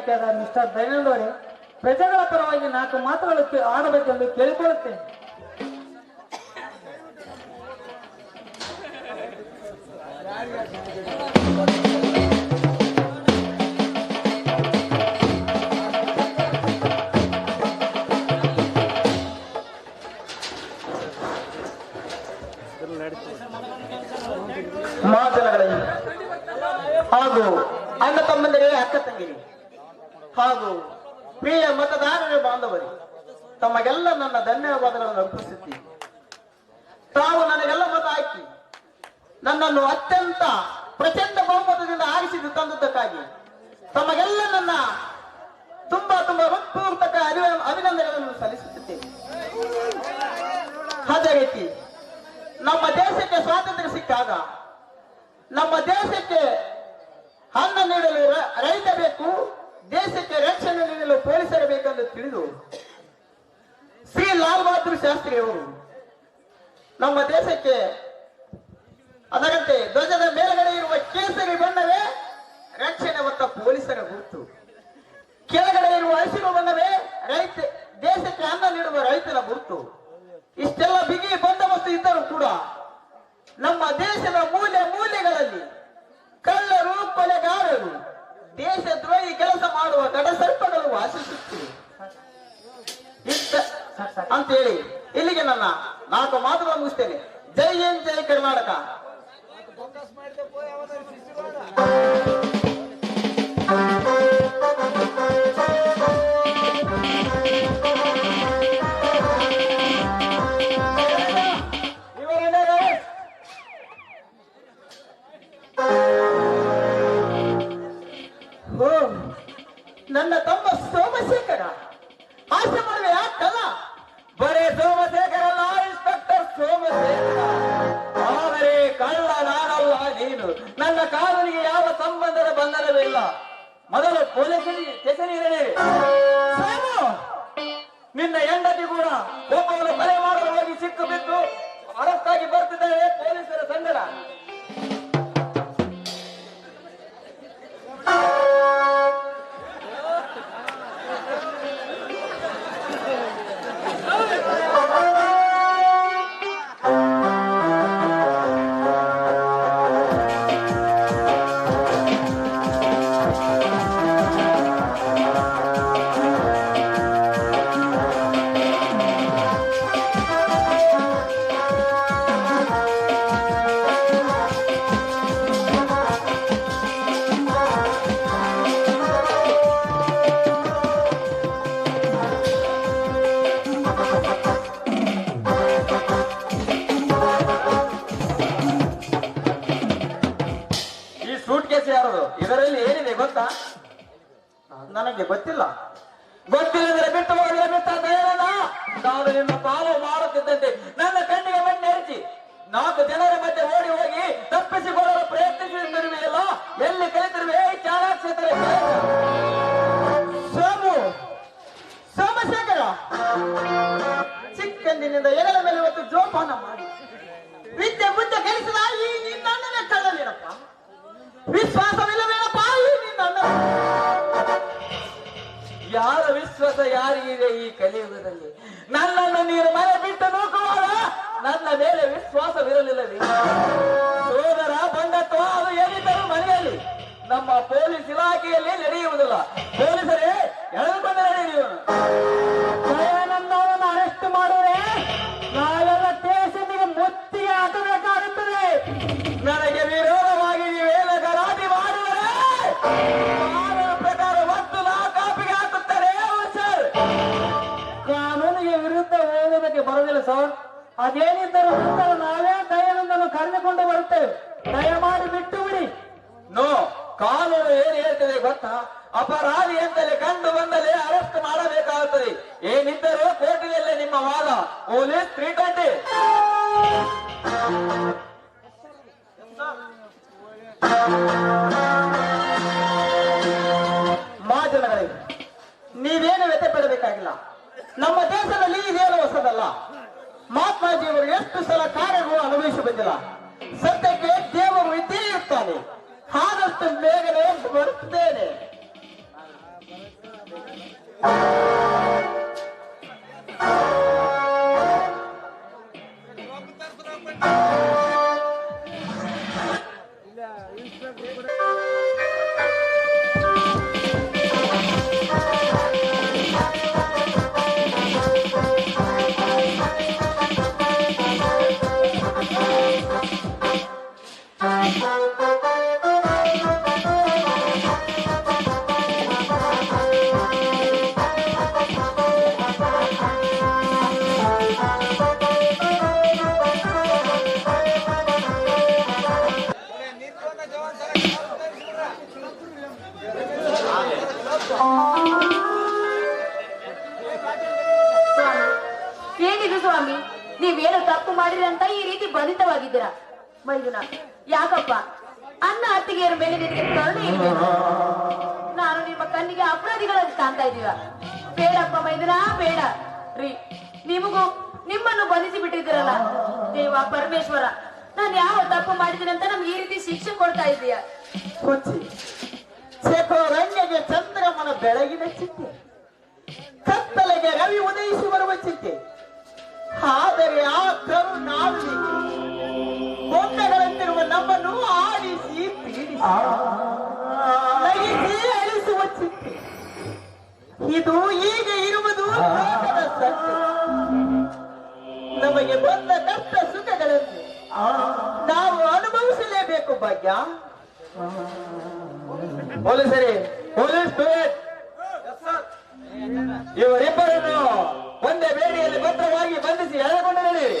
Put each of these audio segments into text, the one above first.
ಆಯ್ಕೆಯಾದ ಮಿಸ್ಟರ್ ದಯಾನಂದ್ ಅವರೇ? ಪ್ರಜೆಗಳ ಪರವಾಗಿ ನಾಲ್ಕು ಮಾತುಗಳು ಆಡಬೇಕೆಂದು ಕೇಳಿಕೊಳ್ಳುತ್ತೇನೆ. ತಮಗೆಲ್ಲ ನನ್ನ ಧನ್ಯವಾದಗಳನ್ನು ಅರ್ಪಿಸುತ್ತೀನಿ. ತಾವು ನನಗೆಲ್ಲ ಮತ ಹಾಕಿ ನನ್ನನ್ನು ಅತ್ಯಂತ ಪ್ರಚಂಡ ಬಹುಮತದಿಂದ ಆರಿಸಿದ್ದು ತಂದದ್ದಕ್ಕಾಗಿ ತಮಗೆಲ್ಲ ನನ್ನ ತುಂಬಾ ತುಂಬಾ ಹೃತ್ಪೂರ್ತಕ ಅರಿವ- ಅಭಿನಂದನೆಗಳನ್ನು ಸಲ್ಲಿಸುತ್ತಿದ್ದೇನೆ ಅದೇ ರೀತಿ ನಮ್ಮ ದೇಶಕ್ಕೆ ಸ್ವಾತಂತ್ರ್ಯ ಸಿಕ್ಕಾಗ ನಮ್ಮ ದೇಶಕ್ಕೆ ಅನ್ನ ನೀಡಲು ರೈತ ಬೇಕು ದೇಶಕ್ಕೆ ರಕ್ಷಣೆ ನೀಡಲು ಪೊಲೀಸರು ಬೇಕೆಂದು ತಿಳಿದು ಶ್ರೀ ಬಹದ್ದೂರ್ ಶಾಸ್ತ್ರಿ ನಮ್ಮ ದೇಶಕ್ಕೆ ಅದರಂತೆ ಧ್ವಜದ ಮೇಲ್ಗಡೆ ಇರುವ ಕೇಸರಿ ಬಣ್ಣವೇ ರಕ್ಷಣೆ ಹೊತ್ತ ಪೊಲೀಸರ ಗುರುತು. ಕೆಳಗಡೆ ಇರುವ ಹಸಿರು ಬಣ್ಣವೇ ರೈತ, ದೇಶಕ್ಕೆ ಅನ್ನ ನೀಡುವ ರೈತನ ಗುರುತು. ಇಷ್ಟೆಲ್ಲ ಬಿಗಿ ಬಂದೋಬಸ್ತು ಇದ್ದರೂ ಕೂಡ ನಮ್ಮ ದೇಶದ ಮೂಲೆ ಮೂಲೆಗಳಲ್ಲಿ ಕಳ್ಳರು, ಕೊಲೆಗಾರರು, ದೇಶದ್ರೋಹಿ ಕೆಲಸ ಮಾಡುವ ಗಡಸರ್ಪಗಳು ವಾಸಿಸುತ್ತಿವೆ. ಅಂತೇಳಿ ಇಲ್ಲಿಗೆ ನನ್ನ ನಾಲ್ಕು ಮಾತುಗಳು ಮುಗಿಸ್ತೇನೆ. ಜೈ ಏನ್ ಜೈ ಕರ್ನಾಟಕ. ಸೂಟ್ ಕೇಸ್ ಯಾರದು? ಇದರಲ್ಲಿ ಏನಿದೆ ಗೊತ್ತಾ? ನನಗೆ ಗೊತ್ತಿಲ್ಲ. ಗೊತ್ತಿಲ್ಲದ್ರೆ ಬಿಟ್ಟು ಹೋದ್ರೆ ಬಿಟ್ಟ ನಾನು ನಿನ್ನ ಫಾಲೋ ಮಾಡುತ್ತಿದ್ದಂತೆ. ನನ್ನ ಕಣ್ಣಿಗೆ ಮಣ್ಣು ಎರಚಿ ನಾಲ್ಕು ಜನರ ಮಧ್ಯೆ ಓಡಿ ಹೋಗಿ ತಪ್ಪಿಸಿಕೊಳ್ಳಲು ಪ್ರಯತ್ನಿಸುತ್ತಿರುವೆಯಲ್ಲ ಎಲ್ಲಿ ಕಲಿತಿರುವೆ? ಚಾಣಾಕ್ಷೇತ್ರ ಸೋಮು. ಸೋಮಶೇಖರ. ಚಿಕ್ಕಂದಿನಿಂದ ಎಲ್ಲರ ಮೇಲೆ ಇವತ್ತು ಜೋಪಾನ ಮಾಡಿ. ವಿದ್ಯೆ ಬುದ್ಧ ಕಲಿಸಿದ ಈ ನಿನ್ನ ವಿಶ್ವಾಸವಿಲ್ಲವೇನಪ್ಪ ಯಾರ ವಿಶ್ವಾಸ ಯಾರಿಗಿದೆ ಈ ಕಲಿಯುಗದಲ್ಲಿ? ನನ್ನನ್ನು ನೀನು ಮನೆ ಬಿಟ್ಟು ನೂಕುವಾಗ ನನ್ನ ಮೇಲೆ ವಿಶ್ವಾಸವಿರಲಿಲ್ಲವೇ ಸೋದರ ಬಂಡತ್ವ ಅದು ಏನಿದ್ದರೂ ಮನೆಯಲ್ಲಿ. ನಮ್ಮ ಪೊಲೀಸ್ ಇಲಾಖೆಯಲ್ಲಿ ನಡೆಯುವುದಿಲ್ಲ. ಪೊಲೀಸರೇ, ಎಳೆದುಕೊಂಡು ನಡೆಯುವನು ಸರ್. ಅದೇನಿದ್ದರೂ ಸುತ್ತಲೂ ನಾವೇ ದಯಾನಂದನ್ನು ಕರೆದುಕೊಂಡು ಬರುತ್ತೇವೆ. ದಯಮಾಡಿ ಬಿಟ್ಟು ಬಿಡಿ. ನೋ ಕಾನೂನು ಏನ್ ಹೇಳ್ತದೆ ಗೊತ್ತಾ? ಅಪರಾಧಿ ಎಂದಲೇ ಕಂಡು ಬಂದಲೆ ಅರೆಸ್ಟ್ ಮಾಡಬೇಕಾಗುತ್ತದೆ. ಏನಿದ್ದರೂ ಕೋರ್ಟಿನಲ್ಲೇ ನಿಮ್ಮ ವಾದ. Police three twenty. ಮಹಾಜನಗಳೇ ನೀವೇನು ವ್ಯಥಪಡಬೇಕಾಗಿಲ್ಲ ನಮ್ಮ ದೇಶದ ಮಹಾತ್ಮಾಜಿಯವರು ಎಷ್ಟು ಸಲ ಕಾರ್ಯಗಳು ಅನುಭವಿಸಿ ಬಂದಿಲ್ಲ. ಸದ್ಯಕ್ಕೆ ದೇವರು ಇದ್ದೇ ಇರ್ತಾನೆ. ಆದಷ್ಟು ಬೇಗನೆ ಬರುತ್ತೇನೆ. ಏನಿದು ಸ್ವಾಮಿ ನೀವೇನು ತಪ್ಪು ಮಾಡಿರಿ ಅಂತ ಈ ರೀತಿ ಬಂಧಿತವಾಗಿದ್ದೀರಾ ಮೈದುನ ಯಾಕಪ್ಪ? ಅನ್ನ ಅತ್ತಿಗೆಯರ ಮೇಲೆ ನಿನಗೆ ಕರುಣೆ ಇರಬೇಕು ನಾನು ನಿಮ್ಮ ಕಣ್ಣಿಗೆ ಅಪರಾಧಿಗಳನ್ನು ಕಾಣ್ತಾ ಇದೀವ ಬೇಡಪ್ಪ ಮೈದುನ ಬೇಡ. ರೀ ನಿಮಗೂ ನಿಮ್ಮನ್ನು ಬಂಧಿಸಿ ಬಿಟ್ಟಿದ್ದೀರಲ್ಲ ದೇವ ಪರಮೇಶ್ವರ ನಾನು ಯಾವ ತಪ್ಪು ಮಾಡಿದ್ದೀನಿ ಅಂತ ನಮ್ಗೆ ಈ ರೀತಿ ಶಿಕ್ಷೆ ಕೊಡ್ತಾ ಇದೀಯ ಚಕೋರಣ್ಯಗೆ ಚಂದ್ರಮನ ಬೆಳಗಿನ ಚಿಂತೆ. ಕತ್ತಲೆಗೆ ರವಿ ಉದಯಿಸಿ ಬರುವ ಚಿಂತೆ. ಆದರೆ ಆ ಕರು ನಾವಿಗೆ ನಮ್ಮನ್ನು ಆಡಿಸಿ ಪೀಡಿಸಿ ನಗಿಸಿ ಅಳಿಸುವ ಚಿಂತೆ. ಇದು ಈಗ ಇರುವುದು ಲೋಕದ ಸತ್ಯ. ನಮಗೆ ಬಂದ ಕಷ್ಟ ಸುಖಗಳನ್ನು ನಾವು ಅನುಭವಿಸಲೇಬೇಕು ಭಾಗ್ಯ. ಪೊಲೀಸರಿ ಪೊಲೀಸ್ ಪೇಟ್ ಇವರಿಬ್ಬರನ್ನು ಒಂದೇ ಬೇಡಿಯಲ್ಲಿ ಭದ್ರವಾಗಿ ಬಂಧಿಸಿ ಎಳೆದುಕೊಂಡು ನಡೆಯಿರಿ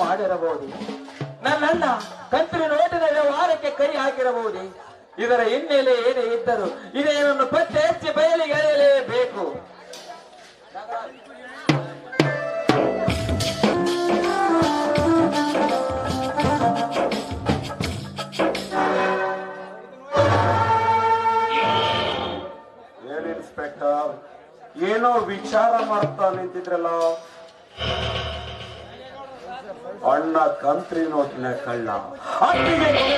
ಮಾಡಿರಬಹುದು. ನನ್ನ ಕಂತಿನ ನೋಟಿನ ವ್ಯವಹಾರಕ್ಕೆ ಕೈ ಹಾಕಿರಬಹುದು. ಇದರ ಹಿನ್ನೆಲೆ ಏನೇ ಇದ್ದರೂ ಇದೇನನ್ನು ಪತ್ತೆ ಹಚ್ಚಿ ಬಯಲಿಗೆ ಎಳೆಯಲೇಬೇಕು. ಏನೋ ವಿಚಾರ ಮಾಡ್ತಾ ನಿಂತಿದ್ರಲ್ಲ. ಅಣ್ಣ ಕಂತ್ರಿ ನೋಟಿನ ಕಳ್ಳ.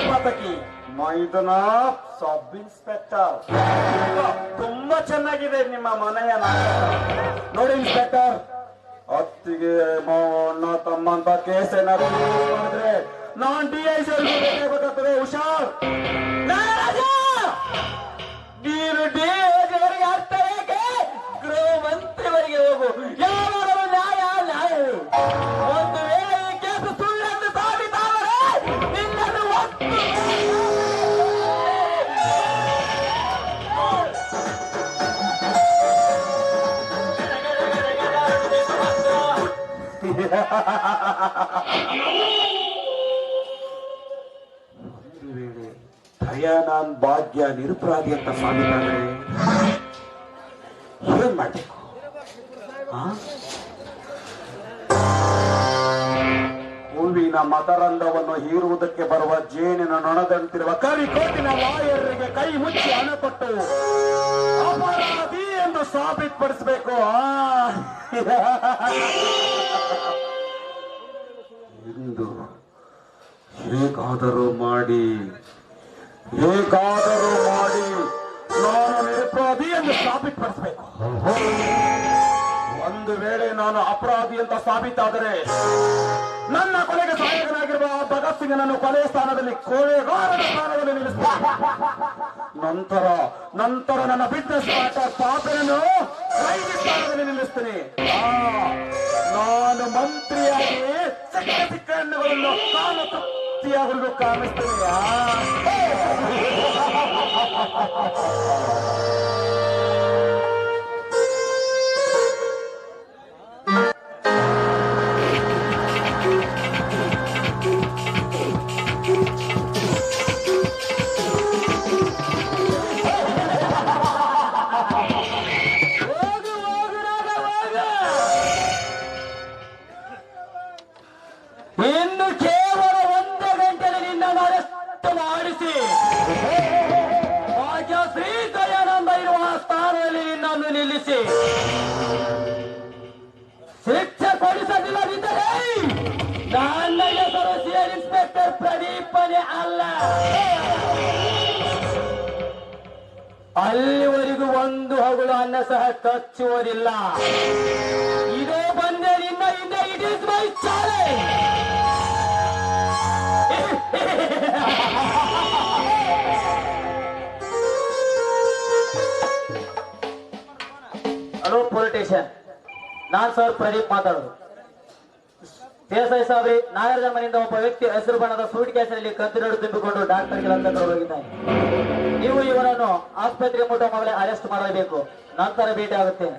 ಪಾತಕಿ ಮೈದನ ಸಬ್ ಇನ್ಸ್ಪೆಕ್ಟರ್. ತುಂಬಾ ಚೆನ್ನಾಗಿದೆ ನಿಮ್ಮ ಮನೆಯ ನೋಡಿ ಇನ್ಸ್ಪೆಕ್ಟರ್. ಅತ್ತಿಗೆ ಅಣ್ಣ ತಮ್ಮ ಅಂತ ಕೇಸ್ ಏನಾದ್ರು ನಾನ್ ಡಿ ಐ ಹುಷಾರ್. ಒಂದು ಭಾಗ್ಯ ನಿರುಪರಾಧಿ ಅಂತ ಸಾಬೀತಾದ್ರೆ ಏನ್? ಹೂವಿನ ಮಕರಂದವನ್ನು ಹೀರುವುದಕ್ಕೆ ಬರುವ ಜೇನಿನ ನೊಣದಂತಿರುವ ಕವಿ ಕೋಟಿನ ವಾಯರಿಗೆ ಕೈ ಮುಚ್ಚಿ ಹಣ ಕೊಟ್ಟು ಎಂದು ಸಾಬೀತುಪಡಿಸಬೇಕು ಇಂದು ಹೇಗಾದರೂ ಮಾಡಿ ಹೇಗಾದರೂ ಮಾಡಿ ನಾನು ನಿರಪರಾಧಿ ಎಂದು ಸಾಬೀತುಪಡಿಸಬೇಕು. ಒಂದು ವೇಳೆ ನಾನು ಅಪರಾಧಿ ಅಂತ ಸಾಬೀತಾದರೆ ನನ್ನ ಕೊಲೆಗೆ ಸಹಾಯಕನಾಗಿರುವ ಭಗತ್ ಸಿಂಗ್ ಭಗತ್ ಸಿಂಗನನ್ನು ಕೊಲೆ ಸ್ಥಾನದಲ್ಲಿ ಕೊಲೆಗಾರನ ಸ್ಥಾನದಲ್ಲಿ ನಿಲ್ಲಿಸ. ನಂತರ ನಂತರ ನನ್ನ ಬಿಸ್ನೆಸ್ ಪಾರ್ಟ್ನರ್ ಕೈಗೆ ಸ್ಥಾನದಲ್ಲಿ ನಿಲ್ಲಿಸ್ತೀನಿ. ನಾನು ಮಂತ್ರಿಯಾಗಿ ಹೆಣ್ಣುಗಳನ್ನು ಕಾಮ ತೃಪ್ತಿಯಾಗಲು ಕಾಣಿಸ್ತೀನಿ ಪ್ರದೀಪನೇ ಅಲ್ಲ. ಅಲ್ಲಿವರೆಗೂ ಒಂದು ಹಗಳು ಅನ್ನ ಸಹ ಕಚ್ಚುವುದಿಲ್ಲ ಇದೇ ಬಂದೆ ನಿನ್ನ ಹಿಂದೆ it is my challenge hello politician non sir Pradeep ಮಾತಾಡೋದು. ದೇಸಾಯಿ ಸಾಬ್ರಿ ನಾಗರದ ಮನೆಯಿಂದ ಒಬ್ಬ ವ್ಯಕ್ತಿ ಹಸಿರು ಬಣ್ಣದ ಸೂಟ್ ಕ್ಯಾಸಿನಲ್ಲಿ ಕತ್ತಿನಡು ತುಂಬಿಕೊಂಡು ಡಾಕ್ಟರ್ಗೆ ಲಂಚ ಹೋಗಿದ್ದಾನೆ ನೀವು ಇವರನ್ನು ಆಸ್ಪತ್ರೆ ಮುಟ್ಟ ಮೊದಲೇ ಅರೆಸ್ಟ್ ಮಾಡಬೇಕು ನಂತರ ಭೇಟಿ ಆಗುತ್ತೇನೆ.